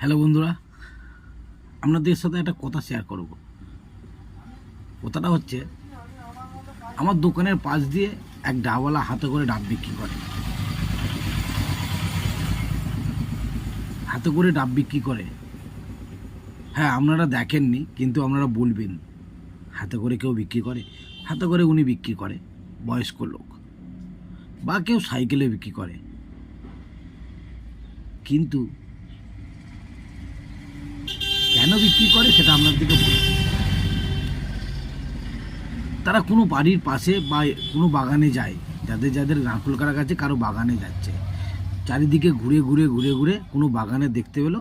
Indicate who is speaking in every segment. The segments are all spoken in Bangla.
Speaker 1: হ্যালো বন্ধুরা, আপনাদের সাথে একটা কথা শেয়ার করব। কথাটা হচ্ছে, আমার দোকানের পাশ দিয়ে এক ডাবওয়ালা হাতে করে ডাব বিক্রি করে। হাতে করে ডাব বিক্রি করে। হ্যাঁ আপনারা দেখেননি, কিন্তু আপনারা বলবেন, হাতে করে কেউ বিক্রি করে? হাতে করে উনি বিক্রি করে, বয়স্ক লোক। বা কেউ সাইকেলে বিক্রি করে। কিন্তু কেন বিক্রি করে সেটা আপনাদেরকে বলছি। তারা কোনো বাড়ির পাশে বা কোনো বাগানে যায়, যাদের যাদের নারকুল কারা কাছে কারও বাগানে যাচ্ছে। চারিদিকে ঘুরে ঘুরে ঘুরে ঘুরে কোনো বাগানে দেখতে পেল,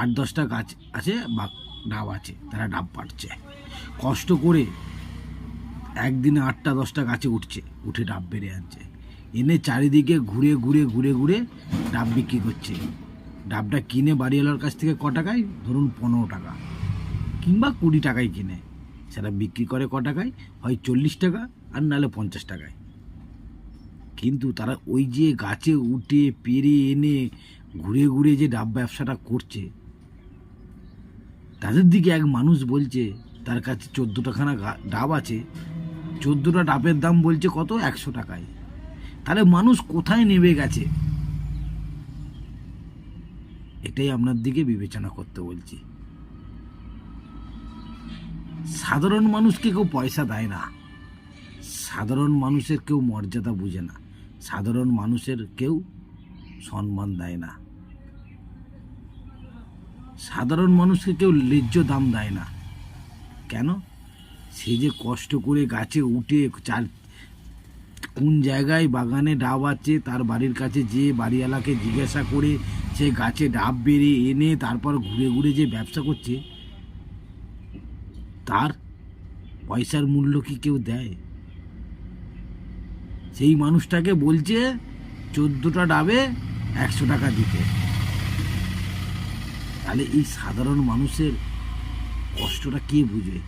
Speaker 1: আট দশটা গাছ আছে বা ডাব আছে, তারা ডাব পাড়ছে। কষ্ট করে একদিনে আটটা দশটা গাছে উঠছে, উঠে ডাব বেড়ে আনছে। এনে চারিদিকে ঘুরে ঘুরে ঘুরে ঘুরে ডাব বিক্রি করছে। ডাবটা কিনে বাড়িওয়ালার কাছ থেকে ক টাকায়? ধরুন পনেরো টাকা। কিংবা কুড়ি টাকায় কিনে। সেটা বিক্রি করে ক টাকায়? হয় চল্লিশ টাকা আর নাহলে পঞ্চাশ টাকায়। কিন্তু তারা ওই যে গাছে উঠে, পেরে, এনে, ঘুরে ঘুরে যে ডাব ব্যবসাটা করছে, তাদের দিকে এক মানুষ বলছে, তার কাছে চোদ্দোটাখানা ডাব আছে। চোদ্দোটা ডাবের দাম বলছে কত? একশো টাকায়। তাহলে মানুষ কোথায় নেমে গেছে? এটাই আপনার দিকে বিবেচনা করতে বলছি। সাধারণ মানুষকে কেউ পয়সা দেয় না। সাধারণ মানুষের কেউ মর্যাদা বুঝে না। সাধারণ মানুষের কেউ সম্মান দেয় না। সাধারণ মানুষকে কেউ ন্যায্য দাম দেয় না। কেন? সে যে কষ্ট করে গাছে উঠে চার কোন জায়গায় বাগানে ডাব আছে, তার বাড়ির কাছে যে বাড়িওয়ালাকে জিজ্ঞাসা করে সে গাছে ডাব বেড়ে এনে তারপর ঘুরে ঘুরে যে ব্যবসা করছে, তার পয়সার মূল্য কি কেউ দেয়? সেই মানুষটাকে বলছে, চোদ্দোটা ডাবে একশো টাকা দিতে। তাহলে এই সাধারণ মানুষের কষ্টটা কে বুঝবে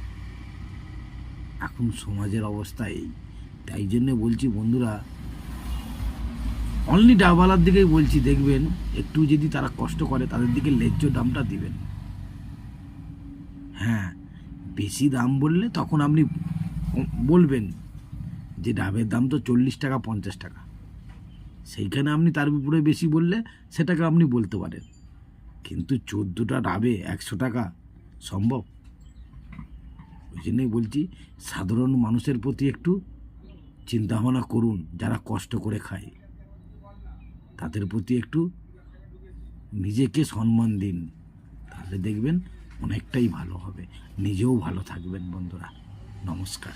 Speaker 1: এখন সমাজের অবস্থা এই। তাই জন্য বলছি বন্ধুরা অনলি ডাবওয়ালার দিকেই বলছি, দেখবেন, একটু যদি তারা কষ্ট করে, তাদের দিকে লেজ্জ দামটা দিবেন। হ্যাঁ বেশি দাম বললে তখন আপনি বলবেন যে ডাবের দাম তো চল্লিশ টাকা, পঞ্চাশ টাকা। সেইখানে আপনি তার উপরে বেশি বললে সেটাকে আপনি বলতে পারেন। কিন্তু চোদ্দোটা ডাবে একশো টাকা সম্ভব? ওই জন্যই বলছি, সাধারণ মানুষের প্রতি একটু চিন্তা ভাবনা করুন, যারা কষ্ট করে খায়। তাদের প্রতি একটু নিজেকে সম্মান দিন। তাহলে দেখবেন অনেকটাই ভালো হবে। নিজেও ভালো থাকবেন বন্ধুরা। নমস্কার।